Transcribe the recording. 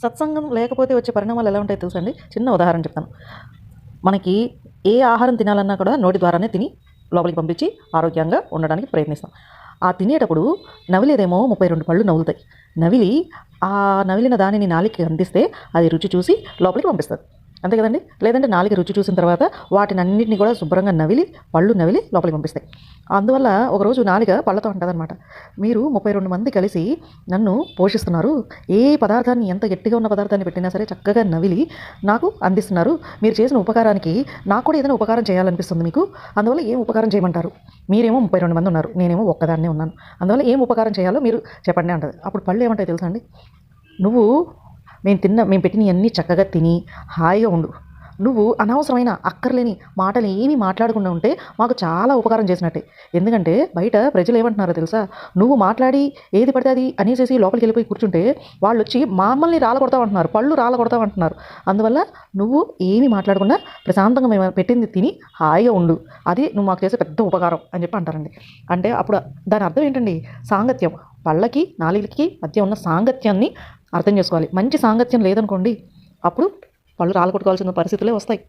సత్సంగం లేకపోతే వచ్చే పరిణామాలు ఎలా ఉంటాయో తెలుసండి చిన్న ఉదాహరణ చెప్తాను. మనకి ఏ ఆహారం తినాలన్నా కూడా నోటి ద్వారానే తిని లోపలికి పంపించి ఆరోగ్యంగా ఉండడానికి ప్రయత్నిస్తాం. ఆ తినేటప్పుడు నవిలేదేమో ముప్పై రెండు పళ్ళు నవ్వులుతాయి. నవిలి ఆ నవిలిన దానిని నాలికి అందిస్తే అది రుచి చూసి లోపలికి పంపిస్తుంది. అంతే కదండి? లేదంటే నాలుగు రుచి చూసిన తర్వాత వాటిని అన్నింటినీ కూడా శుభ్రంగా నవిలి పళ్ళు నవిలి లోపలికి పంపిస్తాయి. అందువల్ల ఒకరోజు నాలుక పళ్ళతో ఉంటుందన్నమాట. మీరు ముప్పై రెండు మంది కలిసి నన్ను పోషిస్తున్నారు. ఏ పదార్థాన్ని ఎంత గట్టిగా ఉన్న పదార్థాన్ని పెట్టినా సరే చక్కగా నవిలి నాకు అందిస్తున్నారు. మీరు చేసిన ఉపకారానికి నాకు కూడా ఏదైనా ఉపకారం చేయాలనిపిస్తుంది మీకు. అందువల్ల ఏం ఉపకారం చేయమంటారు? మీరేమో ముప్పై రెండు మంది ఉన్నారు. నేనేమో ఒక్కదాన్నే ఉన్నాను. అందువల్ల ఏం ఉపకారం చేయాలో మీరు చెప్పండి అంటది. అప్పుడు పళ్ళు ఏమంటాయి తెలుసా అండి? నువ్వు మేము తిన్న మేము పెట్టినవన్నీ చక్కగా తిని హాయిగా ఉండు. నువ్వు అనవసరమైన అక్కర్లేని మాటలు ఏమీ మాట్లాడకుండా ఉంటే మాకు చాలా ఉపకారం చేసినట్టే. ఎందుకంటే బయట ప్రజలు ఏమంటున్నారో తెలుసా? నువ్వు మాట్లాడి ఏది పడితే అది అనేసేసి లోపలికి వెళ్ళిపోయి కూర్చుంటే వాళ్ళు వచ్చి మమ్మల్ని రాలగొడతావు అంటున్నారు పళ్ళు రాలగొడతావు అంటున్నారు అందువల్ల నువ్వు ఏమీ మాట్లాడకుండా ప్రశాంతంగా మేము పెట్టింది తిని హాయిగా ఉండు. అది నువ్వు మాకు చేసే పెద్ద ఉపకారం అని చెప్పి అంటారండి. అంటే అప్పుడు దాని అర్థం ఏంటండి? సాంగత్యం. పళ్ళకి నాలుగులకి మధ్య ఉన్న సాంగత్యాన్ని అర్థం చేసుకోవాలి. మంచి సాంగత్యం లేదనుకోండి అప్పుడు పళ్ళు రాలగొట్టుకోవాల్సిన పరిస్థితులే వస్తాయి.